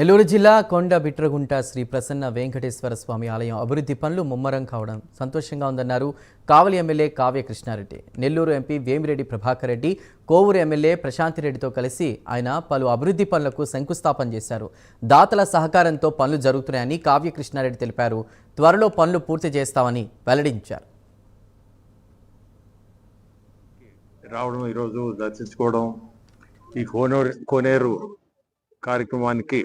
నెల్లూరు జిల్లా కొండ బిట్రగుంట శ్రీ ప్రసన్న వెంకటేశ్వర స్వామి ఆలయం అభివృద్ధి పనులు ముమ్మరం కావడం సంతోషంగా ఉందన్నారు. Kavali MLA Kavya Krishna Reddy Nellore MP Vemireddy Prabhakar Reddy Kovur MLA Prashanthi రెడ్డితో కలిసి ఆయన పలు అభివృద్ధి పనులకు శంకుస్థాపన చేశారు. దాతల సహకారంతో పనులు జరుగుతున్నాయని కావ్య కృష్ణారెడ్డి తెలిపారు. త్వరలో పనులు పూర్తి చేస్తామని వెల్లడించారు. రావడం ఈరోజు దర్శించుకోవడం ఈ కోనేరు కోనేరు కార్యక్రమానికి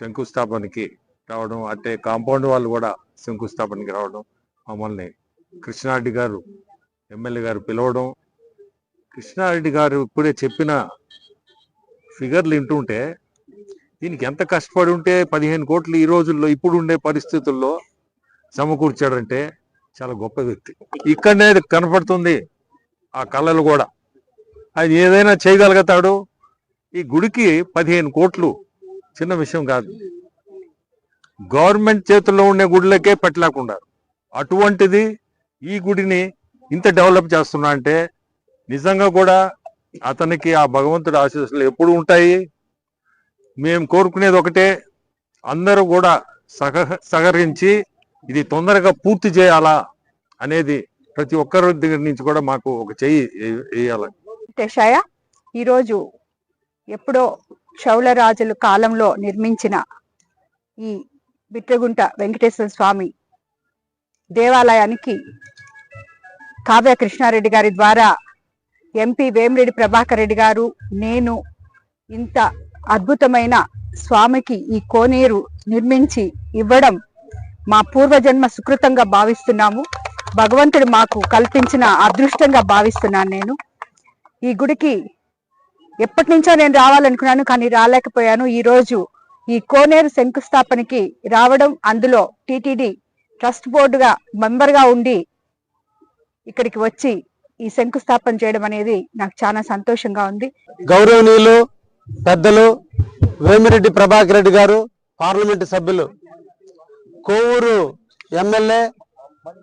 శంకుస్థాపనకి రావడం అంటే కాంపౌండ్ వాళ్ళు కూడా శంకుస్థాపనకి రావడం మమ్మల్ని. కృష్ణారెడ్డి గారు ఎమ్మెల్యే గారు పిలవడం. కృష్ణారెడ్డి గారు ఇప్పుడే చెప్పిన ఫిగర్లు వింటుంటే దీనికి ఎంత కష్టపడి ఉంటే పదిహేను కోట్లు ఈ రోజుల్లో ఇప్పుడు ఉండే పరిస్థితుల్లో సమకూర్చాడంటే చాలా గొప్ప వ్యక్తి. ఇక్కడనే కనపడుతుంది ఆ కళలు కూడా. ఆయన ఏదైనా చేయగలుగుతాడు. ఈ గుడికి పదిహేను కోట్లు చిన్న విషయం కాదు. గవర్నమెంట్ చేతుల్లో ఉండే గుడిలకే పెట్టలేకుండా అటువంటిది ఈ గుడిని ఇంత డెవలప్ చేస్తున్నా అంటే నిజంగా కూడా అతనికి ఆ భగవంతుడి ఆశీస్సులు ఎప్పుడు ఉంటాయి. మేము కోరుకునేది ఒకటే అందరూ కూడా సహ సహకరించి ఇది తొందరగా పూర్తి చేయాలా అనేది ప్రతి ఒక్కరి దగ్గర నుంచి కూడా మాకు ఒక చెయ్యి వేయాలి. ఈరోజు ఎప్పుడో చౌళరాజుల కాలంలో నిర్మించిన ఈ బిట్రగుంట వెంకటేశ్వర స్వామి దేవాలయానికి కావ్య కృష్ణారెడ్డి గారి ద్వారా ఎంపీ వేమిరెడ్డి ప్రభాకర్ రెడ్డి గారు నేను ఇంత అద్భుతమైన స్వామికి ఈ కోనేరు నిర్మించి ఇవ్వడం మా పూర్వజన్మ సుకృతంగా భావిస్తున్నాము. భగవంతుడు మాకు కల్పించిన అదృష్టంగా భావిస్తున్నాను నేను. ఈ గుడికి ఎప్పటి నుంచో నేను రావాలనుకున్నాను కానీ రాలేకపోయాను. ఈ రోజు ఈ కోనేరు శంకుస్థాపనకి రావడం అందులో టిటిడి ట్రస్ట్ బోర్డుగా మెంబర్గా ఉండి ఇక్కడికి వచ్చి ఈ శంకుస్థాపన చేయడం అనేది నాకు చాలా సంతోషంగా ఉంది. గౌరవనీయులు పెద్దలు వేమిరెడ్డి ప్రభాకర్ రెడ్డి గారు పార్లమెంటు సభ్యులు కోవూరు ఎమ్మెల్యే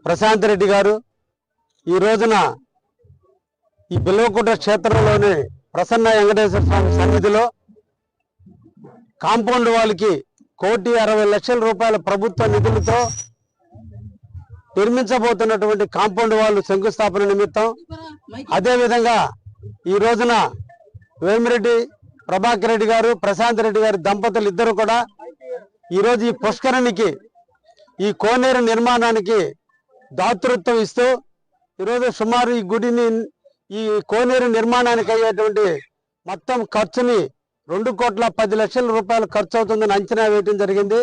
ప్రశాంత్ రెడ్డి గారు ఈ రోజున ఈ బిల్వకుంట క్షేత్రంలోని ప్రసన్న వెంకటేశ్వర స్వామి సన్నిధిలో కాంపౌండ్ వాళ్ళకి కోటి అరవై లక్షల రూపాయల ప్రభుత్వ నిధులతో నిర్మించబోతున్నటువంటి కాంపౌండ్ వాళ్ళు శంకుస్థాపన నిమిత్తం అదేవిధంగా ఈ రోజున వేమిరెడ్డి ప్రభాకర్ రెడ్డి గారు ప్రశాంత్ రెడ్డి గారి దంపతులు ఇద్దరు కూడా ఈరోజు ఈ పుష్కరణికి ఈ కోనేరు నిర్మాణానికి దాతృత్వం ఇస్తూ ఈరోజు సుమారు ఈ గుడిని ఈ కోనేరు నిర్మాణానికి అయ్యేటువంటి మొత్తం ఖర్చుని రెండు కోట్ల పది లక్షల రూపాయలు ఖర్చు అవుతుందని అంచనా వేయటం జరిగింది.